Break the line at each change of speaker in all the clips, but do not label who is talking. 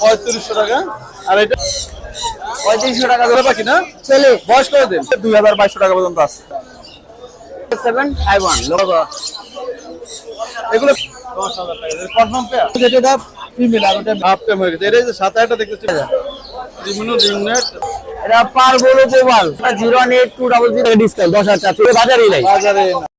পঁয়ত্রিশশো টাকা। আর এটা
পঁয়ত্রিশশো টাকা
ছেলে পাখি না?
ছেলে
বয়স করে দিন? দুই হাজার বাইশশো টাকা পর্যন্ত আছে।
সেভেন ফাইভ ওয়ান
এগুলো কনফার্ম পেয়ার যেটা ফিমেল আর ওটা হাফ টেম হয়ে গেছে। এটা যে সাত আটটা দেখতেছি রিমিনো রিংনেট
এটা পার বলো zero eight two double zero. Discount দশ হাজার টাকা। বাজারই নাই।
বাজারে না।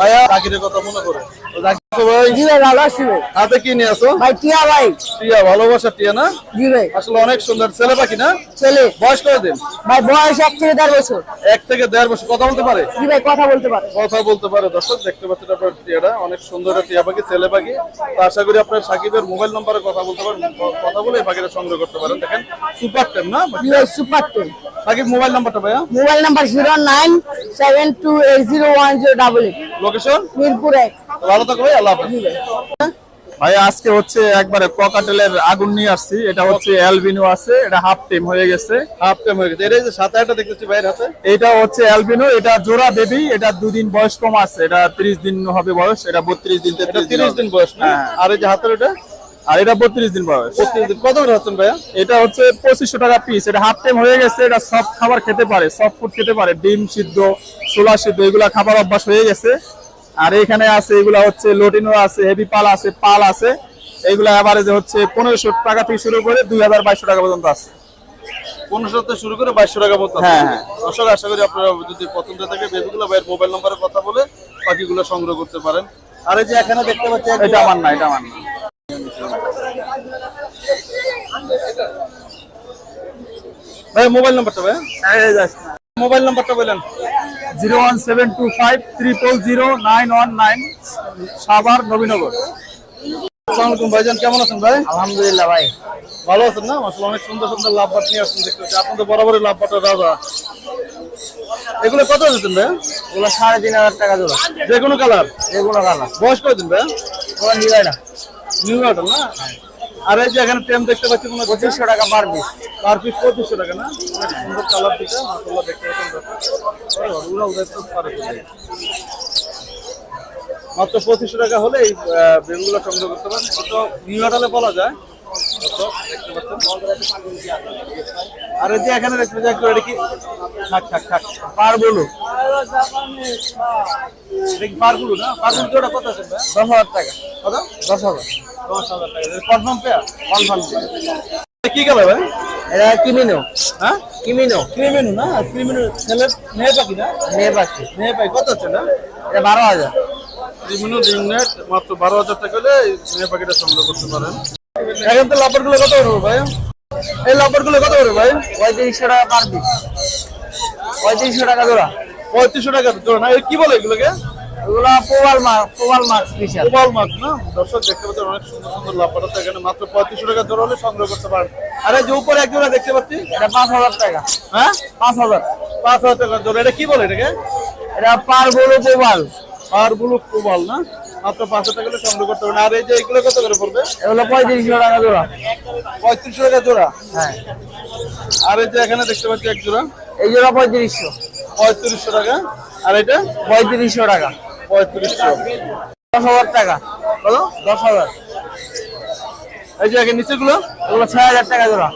ভাইয়া চাকরির কথা মনে করে তো দেখছ ভাই?
জি ভাই ভালো আছি ভাই।
হাতে কি নিয়ে আসো
ভাই টিয়া ভাই।
টিয়া ভালোবাসা টিয়া না?
জি ভাই।
আসলে অনেক সুন্দর। ছেলে পাখি না?
ছেলে।
বয়স করে দিন
ভাই বয়স এক থেকে দেড় বছর।
এক থেকে দেড় বছর। কথা বলতে পারে?
জি ভাই কথা বলতে পারে।
কথা বলতে পারে। দর্শক দেখতে পাচ্ছেন আপনার টিয়াটা। অনেক সুন্দর টিয়া পাখি ছেলে পাখি। আশা করি আপনার সাকিবের মোবাইল নম্বরে কথা বলতে পারেন কথা বলে এই পাখিটা সংগ্রহ করতে পারেন। দেখেন সুপার টেম না?
সুপার টেন
সাকিব মোবাইল নাম্বারটা ভাইয়া?
Mobile number zero nine seven two eight zero one zero double eight.
Location
Mirpur এক।
ভালো থাকো ভাই আল্লাহ হাফেজ। ভাই আজকে হচ্ছে একবারে ককাটেলের আগুন নিয়ে আসছি। এটা হচ্ছে অ্যালবিনো আছে এটা হাফ টেম হয়ে গেছে। হাফ টেম হয়ে গেছে। এটা যে সাত আটটা দেখতেছি ভাইয়ের হাতে। এটা হচ্ছে অ্যালবিনো এটা জোড়া বেবি এটা দুদিন বয়স কম আছে। এটা 30 দিন হবে বয়স এটা 32 দিন 33 দিন বয়স না? আর এই যে হাতের এটা? আর এটা 32 দিন বয়স। 32 দিন। কত করে হচ্ছেন ভাইয়া? এটা হচ্ছে 2500 টাকা পিস এটা হাফ টাইম হয়ে গেছে এটা সব খাবার খেতে পারে সব ফুড খেতে পারে। ডিম সিদ্ধ ছোলা সিদ্ধ এগুলা খাবার অভ্যাস হয়ে গেছে। আর এখানে আছে এগুলা হচ্ছে লোটিনো আছে হেভি পাল আছে পাল আছে। এগুলা এভারেজে হচ্ছে পনেরোশো টাকা থেকে শুরু করে দুই হাজার বাইশশো টাকা পর্যন্ত আছে। পনেরোশো থেকে শুরু করে বাইশশো টাকা পর্যন্ত হ্যাঁ হ্যাঁ। দর্শক আশা করি আপনারা যদি পছন্দ থাকে বেবিগুলো ভাইয়ের মোবাইল নম্বরে কথা বলে পাখিগুলো সংগ্রহ করতে পারেন। আর এই যে এখানে দেখতে পাচ্ছি এটা আমার না এটা আমার না। ভাই মোবাইল নাম্বারটা ভাই। মোবাইল নাম্বারটা বলেন। Zero one seven two five triple zero nine one nine Savar Nabinagar. আসসালামাইকুম ভাইজান কেমন আছেন ভাই?
আলহামদুলিল্লাহ ভাই।
ভালো আছেন না? আসলে অনেক সুন্দর সুন্দর লাভ বাট নিয়ে আসছেন দেখতে আপনি তো বরাবরই লাভ বাটের রাজা। এগুলো কত দিচ্ছেন ভাই?
ওগুলো সাড়ে তিন হাজার টাকা জোড়া।
যে কোনো কালার?
যেগুলো কালা
বয়স করে দিন ভাই?
ওগুলো নিরাইটা
নিউ মডেল না? আর এই যে এখানে টেম দেখতে পাচ্ছি কোনো
পঁচিশশো টাকা পার পিস
পার পিস পঁচিশশো টাকা না? সুন্দর কালার দিতে মাসাল্লাহ দেখতে পাচ্ছেন। মাত্র পঁচিশশো টাকা হলে এই বেলগুলো সংগ্রহ করতে পারেন। তো নিউ মডেলে বলা যায়। পাচ্ছেন। আর এই যে এখানে দেখতে পাচ্ছি এটা কি? থাক থাক থাক। পার বলু পার বলু না? পার বলু কত আছে
দশ হাজার টাকা।
কত?
দশ হাজার।
দশ হাজার টাকা। Confirm pair? কনফার্ম কি গেল ভাই
এটা কিমিনো।
হ্যাঁ?
কিমিনো।
ক্রিমিনু না ক্রিমিনু ছেলে মেয়ে পাখি না?
মেয়ে পাখি।
মেয়ে পাখি। কত আছে না?
এটা বারো হাজার।
ক্রিমিনু রিংনেট মাত্র বারো হাজার টাকা হলে মেয়ে পাখিটা সংগ্রহ করতে পারেন। এখন তো লাপারগুলো কত করব ভাই? এই লাপারগুলো কত করবে ভাই?
পঁয়ত্রিশশো টাকা পার পিস। পঁয়ত্রিশশো টাকা জোড়া।
পঁয়ত্রিশশো টাকা জোড়া না? কি বলে এগুলোকে?
ওগুলো পোবাল মাছ পোবাল মাছ স্পেশাল
কোবাল মাছ না? দর্শক দেখতে পাচ্ছেন অনেক সুন্দর সুন্দর লাপার এখানে মাত্র পঁয়ত্রিশশো টাকা জোড়া হলে সংগ্রহ করতে পারেন। আর যে উপরে এক জোড়া দেখতে পাচ্ছি?
এটা পাঁচ হাজার টাকা।
হ্যাঁ?
পাঁচ হাজার।
পাঁচ হাজার টাকা জোড়া এটা কি বলে এটাকে?
এটা পার বলো পোবাল
আর ব্লু কোবাল না? মাত্র পাঁচ হাজার টাকা সংগ্রহ করতে পারেন। আর এই যে এগুলো কত করে পড়বে?
এগুলো পঁয়ত্রিশশো টাকা জোড়া।
পঁয়ত্রিশশো টাকা জোড়া?
হ্যাঁ।
আর এই যে এখানে দেখতে পাচ্ছি এক জোড়া।
এই জোড়া পঁয়ত্রিশশো।
পঁয়ত্রিশশো টাকা। আর এটা?
পঁয়ত্রিশশো টাকা।
পঁয়ত্রিশশো
দশ হাজার টাকা।
কত
দশ হাজার।
এই যে আগে নিচে গুলো
এগুলো ছয় হাজার টাকা জোড়া।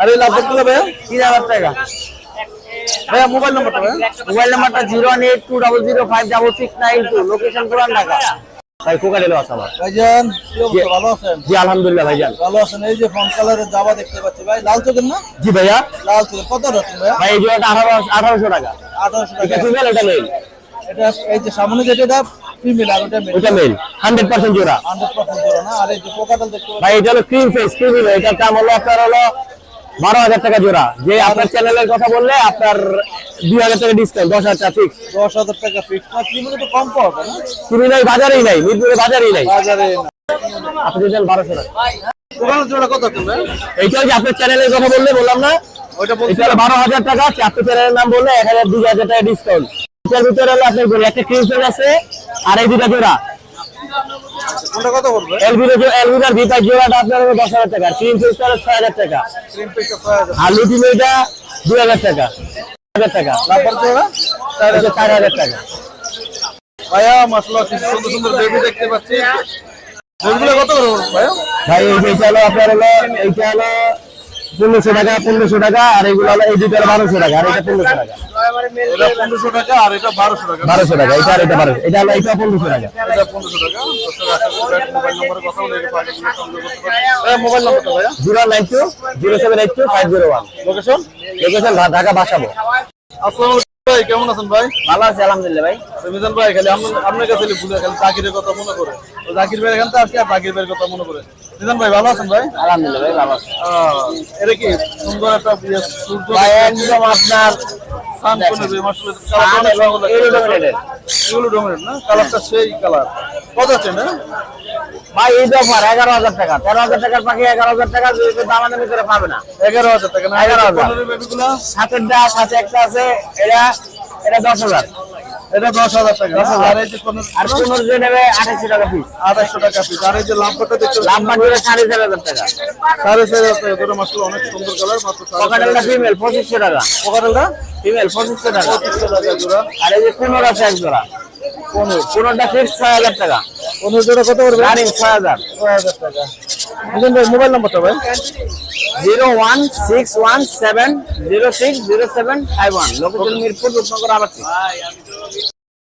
আর এই লাভবাট ভাইয়া?
তিন হাজার টাকা।
ভাইয়া মোবাইল নাম্বারটা ভাইয়া
মোবাইল নাম্বারটা zero one eight two double zero five double six nine two. Location Puran Dhaka. ভাই কোকা দিল আছে আমার।
ভাইজান ভালো আছেন?
জি আলহামদুলিল্লাহ ভাইজান।
ভালো আছেন? এই যে ফোন কালারের জামা দেখতে পাচ্ছি। ভাই লাল চোখের না?
জি ভাইয়া।
লাল চোখের। কত ভাইয়া?
ভাই এই জোড়াটা আঠারোশো টাকা।
আঠারোশো
এটা ফিমেল এটা মেল
এটা এই যে সামনে যেটা এটা ফিমেল আর ওটা মেল
ওটা মেল হান্ড্রেড পার্সেন্ট জোড়া।
হান্ড্রেড পার্সেন্ট জোড়া না? আর এই যে পোকাটাল দেখতে
ভাই এটা হলো ক্রিম ফেস ক্রিমিনো এটার দাম হলো আপনার হলো বারো হাজার টাকা জোড়া। যে আপনার চ্যানেলের কথা বললে আপনার দুই হাজার টাকা ডিসকাউন্ট দশ হাজার টাকা ফিক্স
দশ হাজার টাকা ফিক্স না ক্রিমিনে তো কম পাওয়া না?
ক্রিমিনাল বাজারেই নাই মিরপুরে বাজারেই নাই।
বাজারে না
আপনি বারোশো টাকা।
জোড়া কত
এইটা যে আপনার চ্যানেলের কথা বললে বললাম না।
ওইটা
এটা বারো হাজার টাকা চারটে চ্যানেলের নাম বললে এক হাজার দুই হাজার টাকা ডিসকাউন্ট এটার ভিতরে হলো আপনার বলি একটা ক্রিম ফেস আছে আর এই দুটা জোড়া।
কোনটা কত পড়বে?
এলবির এলবির ভিতর জোড়াটা আপনার হলো দশ হাজার টাকা। ক্রিম ফেসটা হলো ছয় হাজার টাকা। দুই হাজার টাকা। হাজার টাকা।
জোড়া
চার হাজার টাকা।
ভাইয়া মাসাল্লাহ সুন্দর সুন্দর বেবি দেখতে পাচ্ছি। কত করে ভাইয়া?
ভাই এই এটা হলো আপনার হলো এইটা হলো পনেরোশো টাকা পনেরোশো টাকা আর এইগুলো হলো এই দুটো বারোশো টাকা আর এটা পনেরোশো টাকা।
পনেরোশো টাকা আর এটা বারোশো টাকা।
বারোশো টাকা এটা আর এটা বারোশো এটা হলো এটা পনেরোশো টাকা।
ভাইয়া।
Zero nine two zero seven eight two five zero one.
Location?
Location Dhaka Basabo.
আসসালামু আলাইকুম ভাই কেমন আছেন ভাই?
ভালো আছে আলহামদুলিল্লাহ ভাই।
তো মিজান ভাই খালি আপনার আপনার কাছে ভুলে খালি জাকিরের কথা মনে করে। জাকির ভাইয়ের এখান থেকে আজকে আর জাকির ভাইয়ের কথা মনে করে। মিজান ভাই ভালো আছেন ভাই?
আলহামদুলিল্লাহ ভাই ভালো আছে।
আহ, এটা কি সুন্দর একটা ইয়ে, সূর্য
ভাই একদম আপনার
সান করে যে মাসলে
সান এবং iridescent।
এগুলো ডোমিনেট না? কালারটা সেই কালার কত আছে না?
ভাই এই অফার এগারো হাজার টাকা। তেরো হাজার টাকার পাখি এগারো হাজার টাকা দামাদামি করে পাবে না।
এগারো হাজার টাকা না?
11,000
পনেরো বেবিগুলা?
সাতেরটা সাথে একটা আছে এটা এটা দশ হাজার।
এটা দশ হাজার টাকা। আর এই যে
আর পনেরো যে নেবে আঠাশশো টাকা পিস
আড়াইশো টাকা পিস আর এই যে লাম্বাটা দেখতে
মাটিতে সাড়ে চার হাজার টাকা।
সাড়ে চার হাজার টাকা। দুটো মাসলে অনেক সুন্দর কালার মাত্র
পকেটেলটা। ফিমেল পঁচিশশো টাকা।
পকাটেলটা?
ফিমেল পঁচিশশো টাকা।
পঁচিশশো টাকা জোড়া।
আর এই যে পনেরো আছে এক জোড়া। পনেরো। পনেরোটা ফিক্স ছয় হাজার টাকা।
পনেরো জোড়া কত করবে
রানিং ছয় হাজার।
ছয় হাজার টাকা। মোবাইল নাম্বারটা ভাই?
Zero one six one seven zero six zero seven five one. Location Mirpur Rupnagar আবাসিক